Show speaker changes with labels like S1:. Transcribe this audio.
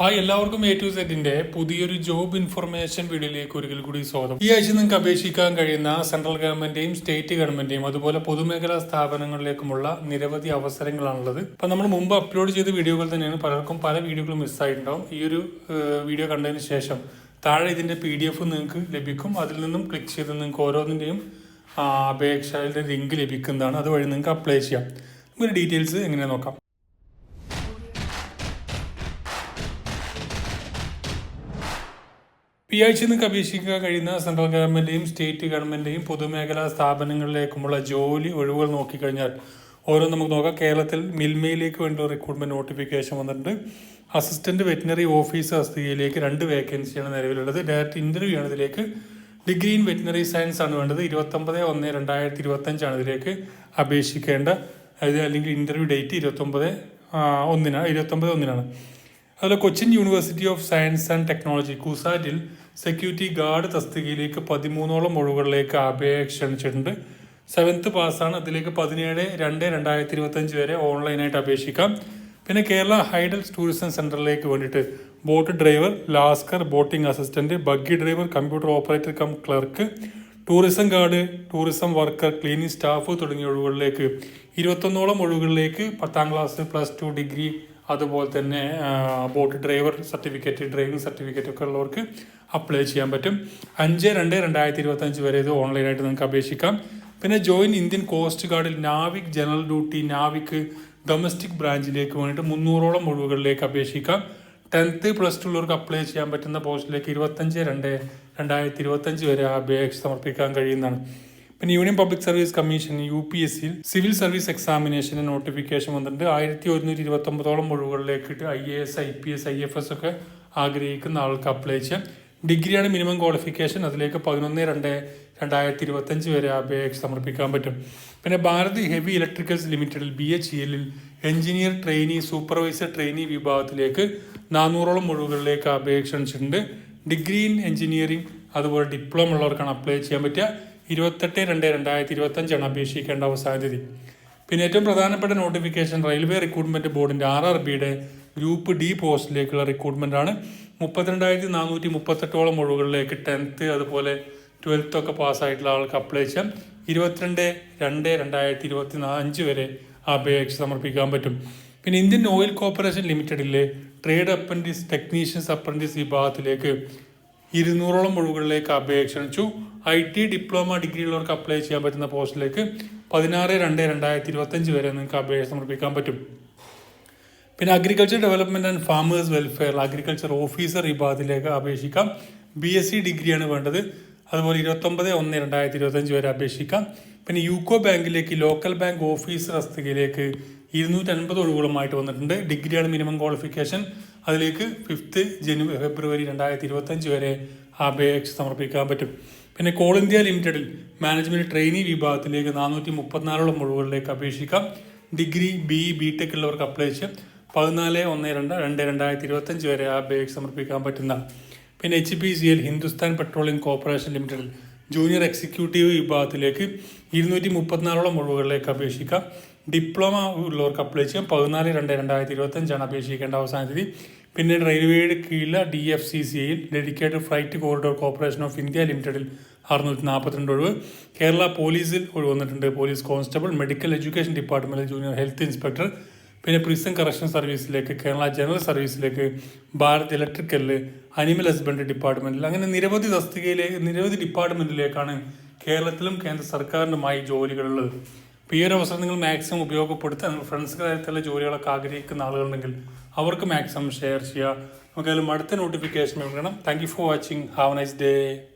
S1: Hi എല്ലാവർക്കും A to സെറ്റിന്റെ പുതിയൊരു ജോബ് ഇൻഫർമേഷൻ വീഡിയോയിലേക്ക് ഒരിക്കൽ കൂടി സ്വാഗതം. ഈ ആഴ്ച നിങ്ങൾക്ക് അപേക്ഷിക്കാൻ കഴിയുന്ന സെൻട്രൽ ഗവൺമെന്റിന്റെയും സ്റ്റേറ്റ് ഗവൺമെന്റിന്റെയും അതുപോലെ പൊതുമേഖലാ സ്ഥാപനങ്ങളിലേക്കുമുള്ള നിരവധി അവസരങ്ങളാണുള്ളത്. അപ്പൊ നമ്മൾ മുമ്പ് അപ്ലോഡ് ചെയ്ത വീഡിയോകൾ തന്നെയാണ് പലർക്കും പല വീഡിയോകളും മിസ്സായിട്ടുണ്ടാവും ഈ ഒരു വീഡിയോ കണ്ടതിന് ശേഷം താഴെ ഇതിന്റെ പി ഡി എഫ് നിങ്ങൾക്ക് ലഭിക്കും. അതിൽ നിന്നും ക്ലിക്ക് ചെയ്ത് നിങ്ങൾക്ക് ഓരോന്നിന്റെയും അപേക്ഷയുടെ ലിങ്ക് ലഭിക്കുന്നതാണ്. അതുവഴി നിങ്ങൾക്ക് അപ്ലൈ ചെയ്യാം. നമുക്ക് ഡീറ്റെയിൽസ് എങ്ങനെ നോക്കാം. ആഴ്ച നിങ്ങൾക്ക് അപേക്ഷിക്കാൻ കഴിയുന്ന സെൻട്രൽ ഗവൺമെന്റിന്റെയും സ്റ്റേറ്റ് ഗവൺമെന്റിന്റെയും പൊതുമേഖലാ സ്ഥാപനങ്ങളിലേക്കുമുള്ള ജോലി ഒഴിവുകൾ നോക്കിക്കഴിഞ്ഞാൽ ഓരോ നമുക്ക് നോക്കാം. കേരളത്തിൽ മിൽമയിലേക്ക് വേണ്ട റിക്രൂട്ട്മെന്റ് നോട്ടിഫിക്കേഷൻ വന്നിട്ടുണ്ട്. അസിസ്റ്റന്റ് വെറ്റിനറി ഓഫീസർ തസ്തികയിലേക്ക് രണ്ട് വേക്കൻസിയാണ് നിലവിലുള്ളത്. ഡയറക്റ്റ് ഇന്റർവ്യൂ ആണ് ഇതിലേക്ക്. ഡിഗ്രി ഇൻ വെറ്റിനറി സയൻസ് ആണ് വേണ്ടത്. ഇരുപത്തൊമ്പത് ഒന്ന് രണ്ടായിരത്തി ഇരുപത്തഞ്ചാണ് ഇതിലേക്ക് അപേക്ഷിക്കേണ്ട. അതായത് അല്ലെങ്കിൽ ഇന്റർവ്യൂ ഡേറ്റ് ഇരുപത്തൊമ്പത് ഒന്നിനാണ് ഇരുപത്തൊമ്പത് ഒന്നിനാണ്. അതുപോലെ Cochin university of science and technology കുസാറ്റിൽ security guard തസ്തികയിലേക്ക് പതിമൂന്നോളം ഒഴിവുകളിലേക്ക് അപേക്ഷ ക്ഷണിച്ചിട്ടുണ്ട്. സെവൻത്ത് പാസ്സാണ് അതിലേക്ക് പതിനേഴ് രണ്ട് രണ്ടായിരത്തി ഇരുപത്തഞ്ച് വരെ ഓൺലൈനായിട്ട് അപേക്ഷിക്കാം. പിന്നെ കേരള ഹൈഡൽസ് ടൂറിസം സെന്ററിലേക്ക് വേണ്ടിയിട്ട് boat driver lascar boating assistant buggy driver computer operator cum clerk tourism guard tourism worker cleaning staff തുടങ്ങിയ ഒഴിവുകളിലേക്ക് ഇരുപത്തൊന്നോളം ഒഴിവുകളിലേക്ക് പത്താം ക്ലാസ് പ്ലസ് ടു ഡിഗ്രി അതുപോലെ തന്നെ boat driver certificate driving certificate ഒക്കെ ഉള്ളവർക്ക് അപ്ലൈ ചെയ്യാൻ പറ്റും. അഞ്ച് രണ്ട് രണ്ടായിരത്തി ഇരുപത്തഞ്ച് വരെ ഇത് ഓൺലൈനായിട്ട് നിങ്ങൾക്ക് അപേക്ഷിക്കാം. പിന്നെ join Indian coast ഗാർഡിൽ Navik general duty Navik domestic ബ്രാഞ്ചിലേക്ക് വേണ്ടിയിട്ട് മുന്നൂറോളം ഒഴിവുകളിലേക്ക് അപേക്ഷിക്കാം. ടെൻത്ത് പ്ലസ് ടു ഉള്ളവർക്ക് അപ്ലൈ ചെയ്യാൻ പറ്റുന്ന പോസ്റ്റിലേക്ക് ഇരുപത്തഞ്ച് രണ്ട് രണ്ടായിരത്തി ഇരുപത്തഞ്ച് വരെ അപേക്ഷ സമർപ്പിക്കാൻ കഴിയുന്നതാണ്. പിന്നെ union public service commission U P S സിയിൽ സിവിൽ സർവീസ് എക്സാമിനേഷന് നോട്ടിഫിക്കേഷൻ വന്നിട്ടുണ്ട് ആയിരത്തി ഒരുന്നൂറ്റി ഇരുപത്തൊമ്പതോളം ഒഴിവുകളിലേക്ക് I A S I P S I F S ഒക്കെ ആഗ്രഹിക്കുന്ന ആൾക്ക് അപ്ലൈ ചെയ്യാം. ഡിഗ്രിയാണ് മിനിമം ക്വാളിഫിക്കേഷൻ അതിലേക്ക് പതിനൊന്ന് രണ്ട് രണ്ടായിരത്തി ഇരുപത്തഞ്ച് വരെ അപേക്ഷ സമർപ്പിക്കാൻ പറ്റും. പിന്നെ ഭാരത് ഹെവി ഇലക്ട്രിക്കൽസ് ലിമിറ്റഡിൽ ബി എച്ച് എല്ലിൽ എഞ്ചിനീയർ ട്രെയിനി സൂപ്പർവൈസർ ട്രെയിനി വിഭാഗത്തിലേക്ക് നാനൂറോളം ഒഴിവുകളിലേക്ക് അപേക്ഷ ക്ഷണിച്ചിട്ടുണ്ട് ഡിഗ്രി ഇൻ എഞ്ചിനീയറിംഗ് അതുപോലെ ഡിപ്ലോമ ഉള്ളവർക്കാണ് അപ്ലൈ ചെയ്യാൻ പറ്റുക. ഇരുപത്തെട്ട് രണ്ട് രണ്ടായിരത്തി ഇരുപത്തഞ്ചാണ് അപേക്ഷിക്കേണ്ട അവസാന തീയതി. പിന്നെ ഏറ്റവും പ്രധാനപ്പെട്ട നോട്ടിഫിക്കേഷൻ റെയിൽവേ റിക്രൂട്ട്മെന്റ് ബോർഡിന്റെ ആർ ആർ ബിയുടെ ഗ്രൂപ്പ് ഡി പോസ്റ്റിലേക്കുള്ള റിക്രൂട്ട്മെന്റ് ആണ്. മുപ്പത്തിരണ്ടായിരത്തി നാനൂറ്റി മുപ്പത്തെട്ടോളം ഒഴിവുകളിലേക്ക് ടെൻത്ത് അതുപോലെ ട്വൽത്ത് ഒക്കെ പാസ്സായിട്ടുള്ള ആൾക്ക് അപ്ലൈ ചെയ്യാം. ഇരുപത്തിരണ്ട് രണ്ട് രണ്ടായിരത്തി ഇരുപത്തി അഞ്ച് വരെ അപേക്ഷ സമർപ്പിക്കാൻ പറ്റും. പിന്നെ ഇന്ത്യൻ ഓയിൽ കോർപ്പറേഷൻ ലിമിറ്റഡിലെ ട്രേഡ് അപ്രന്റീസ് ടെക്നീഷ്യൻസ് അപ്രന്റീസ് വിഭാഗത്തിലേക്ക് ഇരുന്നൂറോളം ഒഴിവുകളിലേക്ക് അപേക്ഷ ക്ഷണിച്ചു ഐ ടി ഡിപ്ലോമ ഡിഗ്രി ഉള്ളവർക്ക് അപ്ലൈ ചെയ്യാൻ പറ്റുന്ന പോസ്റ്റിലേക്ക് പതിനാറ് രണ്ട് രണ്ടായിരത്തി ഇരുപത്തഞ്ച് വരെ നിങ്ങൾക്ക് അപേക്ഷ സമർപ്പിക്കാൻ പറ്റും. പിന്നെ agriculture development and farmers welfare agriculture officer വിഭാഗത്തിലേക്ക് അപേക്ഷിക്കാം. ബി എസ് സി ഡിഗ്രിയാണ് വേണ്ടത്. അതുപോലെ ഇരുപത്തൊമ്പത് ഒന്ന് രണ്ടായിരത്തി ഇരുപത്തഞ്ച് വരെ അപേക്ഷിക്കാം. പിന്നെ യൂക്കോ ബാങ്കിലേക്ക് ലോക്കൽ ബാങ്ക് ഓഫീസർ തസ്തികയിലേക്ക് ഇരുന്നൂറ്റി അൻപത് ഒഴിവുകളുമായിട്ട് വന്നിട്ടുണ്ട്. ഡിഗ്രിയാണ് മിനിമം ക്വാളിഫിക്കേഷൻ അതിലേക്ക് ഫിഫ്ത്ത് ജനുവരി ഫെബ്രുവരി രണ്ടായിരത്തി ഇരുപത്തഞ്ച് വരെ അപേക്ഷ സമർപ്പിക്കാൻ പറ്റും. പിന്നെ കോൾ ഇന്ത്യ ലിമിറ്റഡിൽ മാനേജ്മെന്റ് ട്രെയിനി വിഭാഗത്തിലേക്ക് നാനൂറ്റി മുപ്പത്തിനാലോളം ഒഴിവുകളിലേക്ക് അപേക്ഷിക്കാം. ഡിഗ്രി ബി ബി ടെക് ഉള്ളവർക്ക് അപ്ലൈ ചെയ്യാം. പതിനാല് ഒന്ന് രണ്ട് രണ്ട് രണ്ടായിരത്തി ഇരുപത്തഞ്ച് വരെ അപേക്ഷ സമർപ്പിക്കാൻ പറ്റുന്ന പിന്നെ H P C L Hindustan petroleum corporation ലിമിറ്റഡിൽ ജൂനിയർ എക്സിക്യൂട്ടീവ് വിഭാഗത്തിലേക്ക് ഇരുന്നൂറ്റി മുപ്പത്തിനാലോളം ഒഴിവുകളിലേക്ക് അപേക്ഷിക്കാം. ഡിപ്ലോമ ഉള്ളവർക്ക് അപ്ലൈ ചെയ്യാം. പതിനാല് രണ്ട് രണ്ടായിരത്തി ഇരുപത്തഞ്ചാണ് അപേക്ഷിക്കേണ്ട അവസാന തീയതി പിന്നെ റെയിൽവേയുടെ കീഴിലെ ഡി എഫ് സി സി ഐയിൽ dedicated flight corridor corporation of India ലിമിറ്റഡിൽ അറുന്നൂറ്റി നാൽപ്പത്തിരണ്ട് ഒഴിവ്. കേരള പോലീസിൽ ഒഴിവ് വന്നിട്ടുണ്ട്. പോലീസ് കോൺസ്റ്റബിൾ മെഡിക്കൽ എഡ്യൂക്കേഷൻ ഡിപ്പാർട്ട്മെന്റിൽ ജൂനിയർ ഹെൽത്ത് ഇൻസ്പെക്ടർ പിന്നെ പ്രിസൺ കറക്ഷൻ സർവീസിലേക്ക് കേരള ജനറൽ സർവീസിലേക്ക് ഭാരത് ഇലക്ട്രിക്കലിൽ അനിമൽ ഹസ്ബൻഡറി ഡിപ്പാർട്ട്മെന്റിൽ അങ്ങനെ നിരവധി തസ്തികയിലേക്ക് നിരവധി ഡിപ്പാർട്ട്മെന്റിലേക്കാണ് കേരളത്തിലും കേന്ദ്ര സർക്കാരിനുമായി ജോലികളുള്ളത്. അപ്പോൾ ഈ ഒരു അവസരം നിങ്ങൾ മാക്സിമം ഉപയോഗപ്പെടുത്തുക നിങ്ങൾ ഫ്രണ്ട്സ് കാര്യത്തിലുള്ള ജോലികളൊക്കെ ആഗ്രഹിക്കുന്ന ആളുകളുണ്ടെങ്കിൽ അവർക്ക് മാക്സിമം ഷെയർ ചെയ്യുക. നമുക്കതിലും അടുത്ത നോട്ടിഫിക്കേഷൻ വേണം thank you for watching have nice day